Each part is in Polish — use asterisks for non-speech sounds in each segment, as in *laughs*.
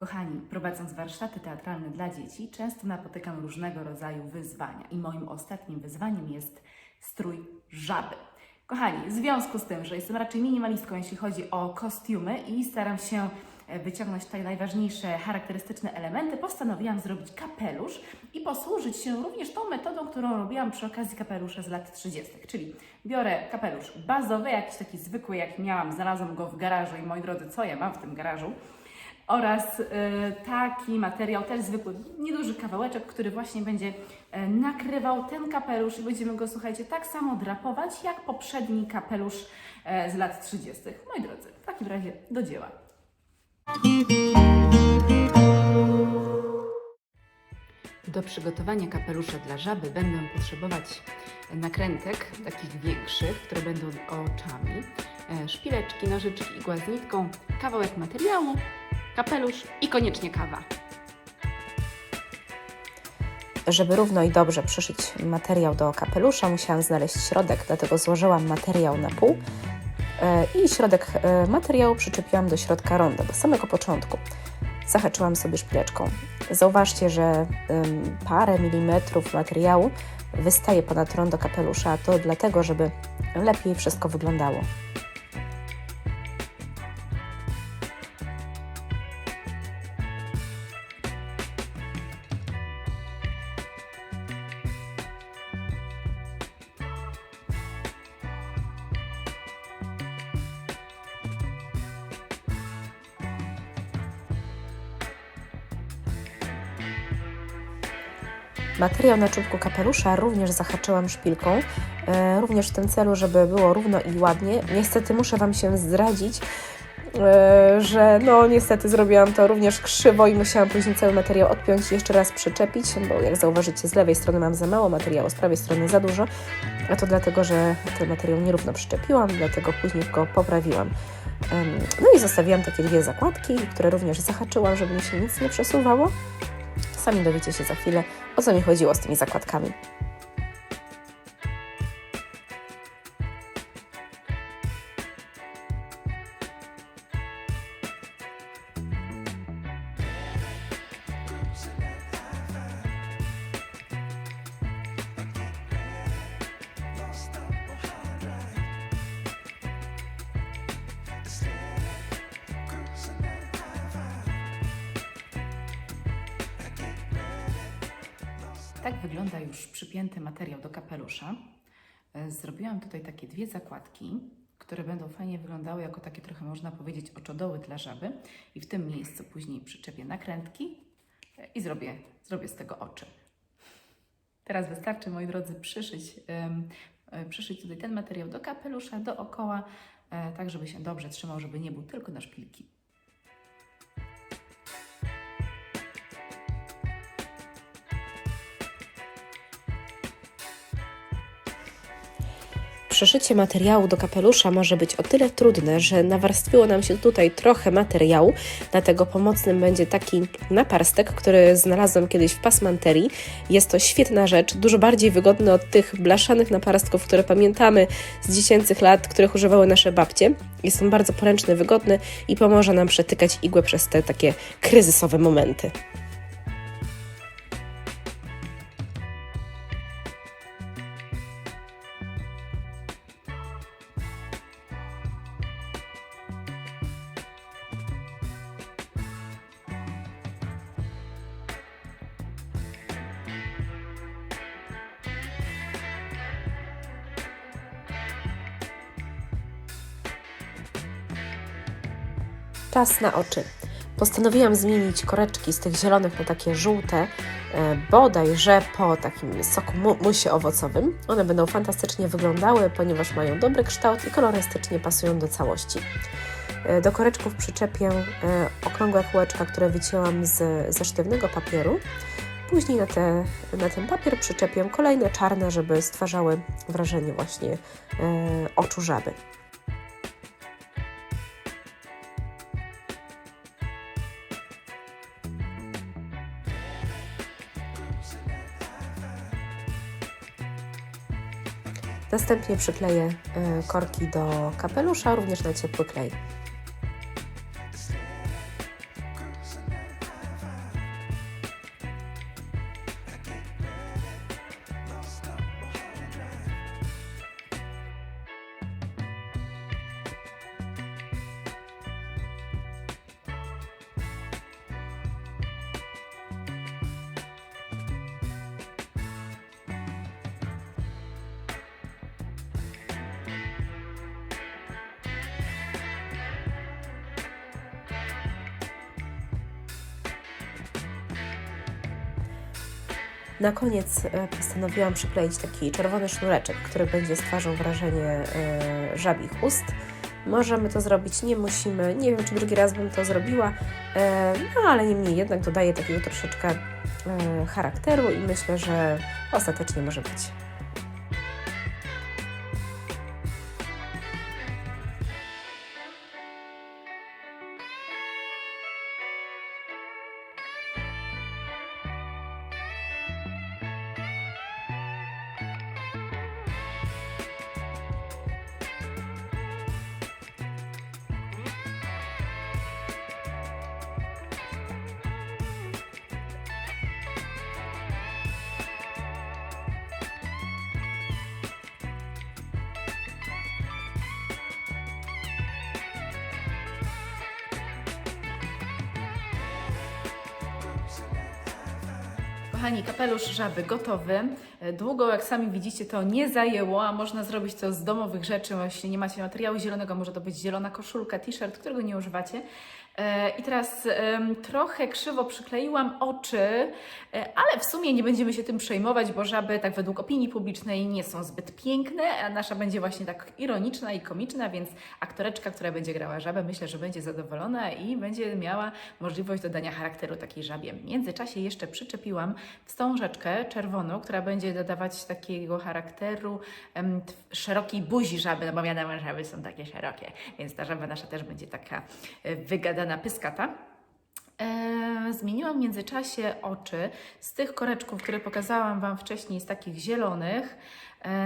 Kochani, prowadząc warsztaty teatralne dla dzieci, często napotykam różnego rodzaju wyzwania i moim ostatnim wyzwaniem jest strój żaby. Kochani, w związku z tym, że jestem raczej minimalistką, jeśli chodzi o kostiumy i staram się e, wyciągnąć tutaj najważniejsze charakterystyczne elementy, postanowiłam zrobić kapelusz i posłużyć się również tą metodą, którą robiłam przy okazji kapelusza z lat 30. Czyli biorę kapelusz bazowy, jakiś taki zwykły, jak miałam, znalazłam go w garażu i moi drodzy, co ja mam w tym garażu? Oraz y, taki materiał, też zwykły, nieduży kawałeczek, który właśnie będzie e, nakrywał ten kapelusz i będziemy go, słuchajcie, tak samo drapować, jak poprzedni kapelusz e, z lat 30. Moi drodzy, w takim razie do dzieła. Do przygotowania kapelusza dla żaby będę potrzebować nakrętek, takich większych, które będą oczami, e, szpileczki, nożyczki, igła z nitką, kawałek materiału, kapelusz i koniecznie kawa. Żeby równo i dobrze przyszyć materiał do kapelusza, musiałam znaleźć środek, dlatego złożyłam materiał na pół e, i środek e, materiału przyczepiłam do środka ronda, do samego początku. Zahaczyłam sobie szpileczką. Zauważcie, że parę milimetrów materiału wystaje ponad rondo kapelusza, to dlatego, żeby lepiej wszystko wyglądało. Materiał na czubku kapelusza również zahaczyłam szpilką, e, również w tym celu, żeby było równo i ładnie. Niestety muszę Wam się zdradzić, e, że no niestety zrobiłam to również krzywo i musiałam później cały materiał odpiąć i jeszcze raz przyczepić, bo jak zauważycie z lewej strony mam za mało materiału, z prawej strony za dużo, a to dlatego, że ten materiał nierówno przyczepiłam, dlatego później go poprawiłam. No i zostawiłam takie dwie zakładki, które również zahaczyłam, żeby mi się nic nie przesuwało. Sami dowiecie się za chwilę, o co mi chodziło z tymi zakładkami. Tak wygląda już przypięty materiał do kapelusza. E, Zrobiłam tutaj takie dwie zakładki, które będą fajnie wyglądały jako takie trochę można powiedzieć oczodoły dla żaby i w tym miejscu później przyczepię nakrętki e, i zrobię, zrobię z tego oczy. Teraz wystarczy, moi drodzy, przyszyć, e, przyszyć tutaj ten materiał do kapelusza, dookoła, tak żeby się dobrze trzymał, żeby nie był tylko na szpilki. Przeszycie materiału do kapelusza może być o tyle trudne, że nawarstwiło nam się tutaj trochę materiału, dlatego pomocnym będzie taki naparstek, który znalazłam kiedyś w pasmanterii. Jest to świetna rzecz, dużo bardziej wygodny od tych blaszanych naparstków, które pamiętamy z dziecięcych lat, których używały nasze babcie. Jest on bardzo poręczny, wygodny i pomoże nam przetykać igłę przez te takie kryzysowe momenty. Czas na oczy. Postanowiłam zmienić koreczki z tych zielonych na takie żółte, e, bodajże po takim soku mu musie owocowym. One będą fantastycznie wyglądały, ponieważ mają dobry kształt i kolorystycznie pasują do całości. E, Do koreczków przyczepię e, okrągłe kółeczka, które wycięłam z, ze sztywnego papieru. Później na, te, na ten papier przyczepię kolejne czarne, żeby stwarzały wrażenie właśnie oczu żaby. Następnie przykleję e, korki do kapelusza, również na ciepły klej. Na koniec e, postanowiłam przykleić taki czerwony sznureczek, który będzie stwarzał wrażenie e, żabich ust. Możemy to zrobić, nie musimy. Nie wiem, czy drugi raz bym to zrobiła, e, no ale niemniej jednak dodaje takiego troszeczkę charakteru i myślę, że ostatecznie może być. Kochani, kapelusz żaby gotowy. E, Długo, jak sami widzicie, to nie zajęło, a można zrobić to z domowych rzeczy. Jeśli nie macie materiału zielonego, może to być zielona koszulka, t-shirt, którego nie używacie. E, I teraz trochę krzywo przykleiłam oczy, e, ale w sumie nie będziemy się tym przejmować, bo żaby, tak według opinii publicznej, nie są zbyt piękne, a nasza będzie właśnie tak ironiczna i komiczna, więc aktoreczka, która będzie grała żabę, myślę, że będzie zadowolona i będzie miała możliwość dodania charakteru takiej żabie. W międzyczasie jeszcze przyczepiłam wstążeczkę czerwoną, która będzie dodawać takiego charakteru em, szerokiej buzi żaby, no bo wiadomo, żaby są takie szerokie, więc ta żaba nasza też będzie taka e, wygadana, pyskata. E, zmieniłam w międzyczasie oczy z tych koreczków, które pokazałam Wam wcześniej, z takich zielonych,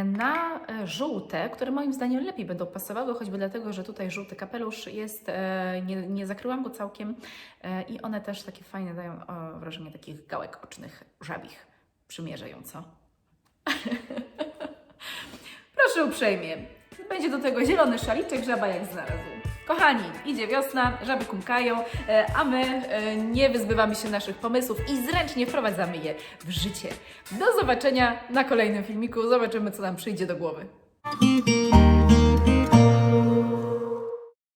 na e, żółte, które moim zdaniem lepiej będą pasowały, choćby dlatego, że tutaj żółty kapelusz jest, e, nie, nie zakryłam go całkiem e, i one też takie fajne dają wrażenie takich gałek ocznych żabich. Przymierzę ją, co? *laughs* Proszę uprzejmie. Będzie do tego zielony szaliczek, żaba jak znalazł. Kochani, idzie wiosna, żaby kumkają, e, a my e, nie wyzbywamy się naszych pomysłów i zręcznie wprowadzamy je w życie. Do zobaczenia na kolejnym filmiku. Zobaczymy, co nam przyjdzie do głowy.